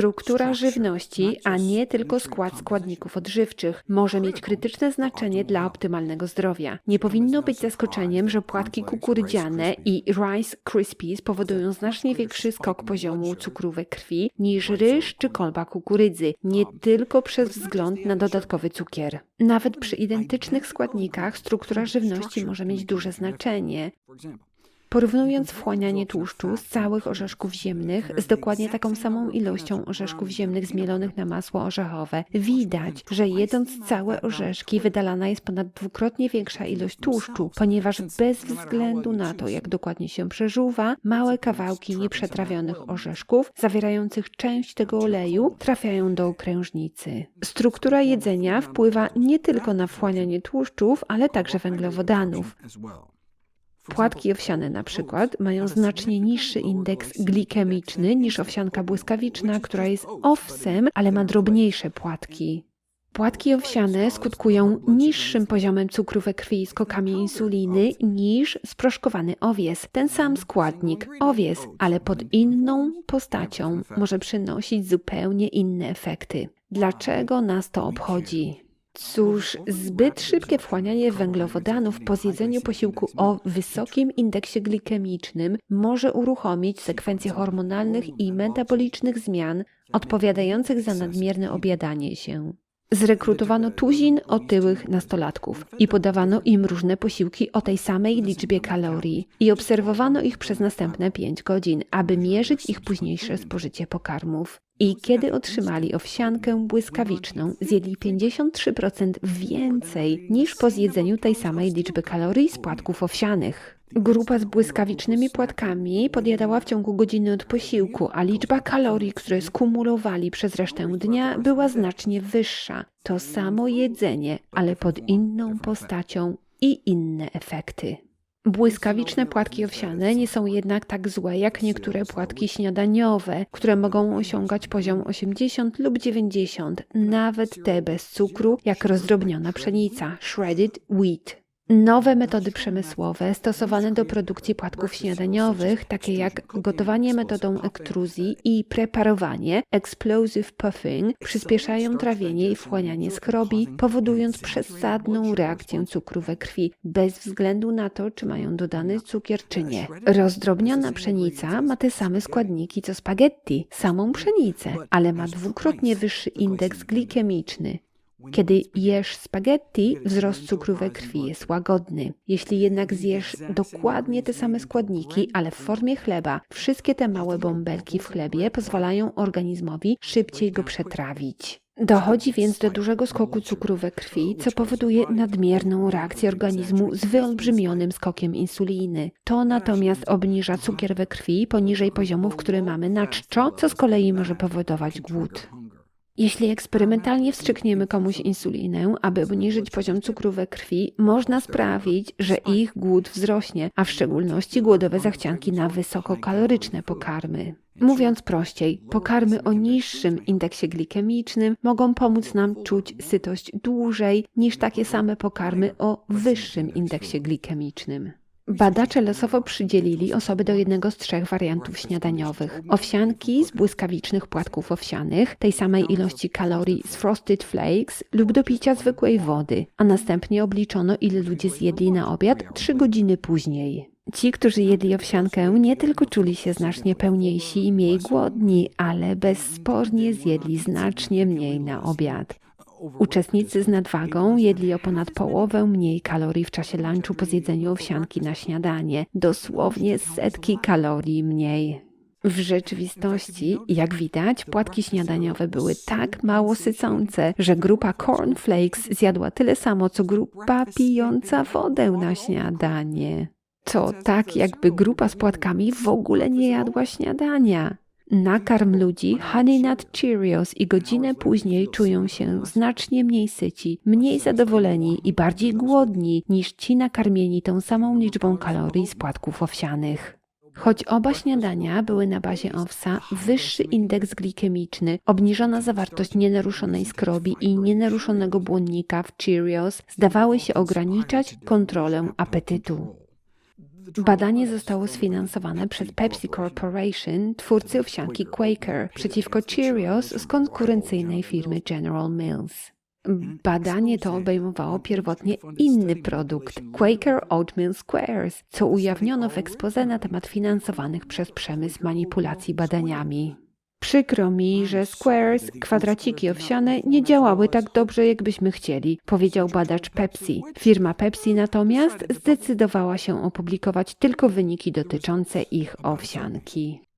Struktura żywności, a nie tylko skład składników odżywczych, może mieć krytyczne znaczenie dla optymalnego zdrowia. Nie powinno być zaskoczeniem, że płatki kukurydziane i Rice Krispies powodują znacznie większy skok poziomu cukru we krwi niż ryż czy kolba kukurydzy, nie tylko przez wzgląd na dodatkowy cukier. Nawet przy identycznych składnikach struktura żywności może mieć duże znaczenie. Porównując wchłanianie tłuszczu z całych orzeszków ziemnych z dokładnie taką samą ilością orzeszków ziemnych zmielonych na masło orzechowe, widać, że jedząc całe orzeszki wydalana jest ponad dwukrotnie większa ilość tłuszczu, ponieważ bez względu na to, jak dokładnie się przeżuwa, małe kawałki nieprzetrawionych orzeszków, zawierających część tego oleju, trafiają do okrężnicy. Struktura jedzenia wpływa nie tylko na wchłanianie tłuszczów, ale także węglowodanów. Płatki owsiane na przykład mają znacznie niższy indeks glikemiczny niż owsianka błyskawiczna, która jest owsem, ale ma drobniejsze płatki. Płatki owsiane skutkują niższym poziomem cukru we krwi i skokami insuliny niż sproszkowany owies. Ten sam składnik, owies, ale pod inną postacią, może przynosić zupełnie inne efekty. Dlaczego nas to obchodzi? Cóż, zbyt szybkie wchłanianie węglowodanów po zjedzeniu posiłku o wysokim indeksie glikemicznym może uruchomić sekwencję hormonalnych i metabolicznych zmian odpowiadających za nadmierne obiadanie się. Zrekrutowano tuzin otyłych nastolatków i podawano im różne posiłki o tej samej liczbie kalorii i obserwowano ich przez następne 5 godzin, aby mierzyć ich późniejsze spożycie pokarmów. I kiedy otrzymali owsiankę błyskawiczną, zjedli 53% więcej niż po zjedzeniu tej samej liczby kalorii z płatków owsianych. Grupa z błyskawicznymi płatkami podjadała w ciągu godziny od posiłku, a liczba kalorii, które skumulowali przez resztę dnia, była znacznie wyższa. To samo jedzenie, ale pod inną postacią i inne efekty. Błyskawiczne płatki owsiane nie są jednak tak złe jak niektóre płatki śniadaniowe, które mogą osiągać poziom 80 lub 90, nawet te bez cukru, jak rozdrobniona pszenica, shredded wheat. Nowe metody przemysłowe stosowane do produkcji płatków śniadaniowych, takie jak gotowanie metodą ektruzji i preparowanie explosive puffing, przyspieszają trawienie i wchłanianie skrobi, powodując przesadną reakcję cukru we krwi, bez względu na to, czy mają dodany cukier czy nie. Rozdrobniona pszenica ma te same składniki co spaghetti, samą pszenicę, ale ma dwukrotnie wyższy indeks glikemiczny. Kiedy jesz spaghetti, wzrost cukru we krwi jest łagodny. Jeśli jednak zjesz dokładnie te same składniki, ale w formie chleba, wszystkie te małe bąbelki w chlebie pozwalają organizmowi szybciej go przetrawić. Dochodzi więc do dużego skoku cukru we krwi, co powoduje nadmierną reakcję organizmu z wyolbrzymionym skokiem insuliny. To natomiast obniża cukier we krwi poniżej poziomów, które mamy na czczo, co z kolei może powodować głód. Jeśli eksperymentalnie wstrzykniemy komuś insulinę, aby obniżyć poziom cukru we krwi, można sprawić, że ich głód wzrośnie, a w szczególności głodowe zachcianki na wysokokaloryczne pokarmy. Mówiąc prościej, pokarmy o niższym indeksie glikemicznym mogą pomóc nam czuć sytość dłużej niż takie same pokarmy o wyższym indeksie glikemicznym. Badacze losowo przydzielili osoby do jednego z trzech wariantów śniadaniowych. Owsianki z błyskawicznych płatków owsianych, tej samej ilości kalorii z Frosted Flakes lub do picia zwykłej wody, a następnie obliczono ile ludzie zjedli na obiad trzy godziny później. Ci, którzy jedli owsiankę, nie tylko czuli się znacznie pełniejsi i mniej głodni, ale bezspornie zjedli znacznie mniej na obiad. Uczestnicy z nadwagą jedli o ponad połowę mniej kalorii w czasie lunchu po zjedzeniu owsianki na śniadanie. Dosłownie setki kalorii mniej. W rzeczywistości, jak widać, płatki śniadaniowe były tak mało sycące, że grupa cornflakes zjadła tyle samo, co grupa pijąca wodę na śniadanie. To tak, jakby grupa z płatkami w ogóle nie jadła śniadania. Nakarm ludzi Honey Nut Cheerios i godzinę później czują się znacznie mniej syci, mniej zadowoleni i bardziej głodni niż ci nakarmieni tą samą liczbą kalorii z płatków owsianych. Choć oba śniadania były na bazie owsa, wyższy indeks glikemiczny, obniżona zawartość nienaruszonej skrobi i nienaruszonego błonnika w Cheerios zdawały się ograniczać kontrolę apetytu. Badanie zostało sfinansowane przez Pepsi Corporation, twórcy owsianki Quaker, przeciwko Cheerios z konkurencyjnej firmy General Mills. Badanie to obejmowało pierwotnie inny produkt, Quaker Oatmeal Squares, co ujawniono w ekspoze na temat finansowanych przez przemysł manipulacji badaniami. Przykro mi, że Squares, kwadraciki owsiane, nie działały tak dobrze, jakbyśmy chcieli, powiedział badacz Pepsi. Firma Pepsi natomiast zdecydowała się opublikować tylko wyniki dotyczące ich owsianki.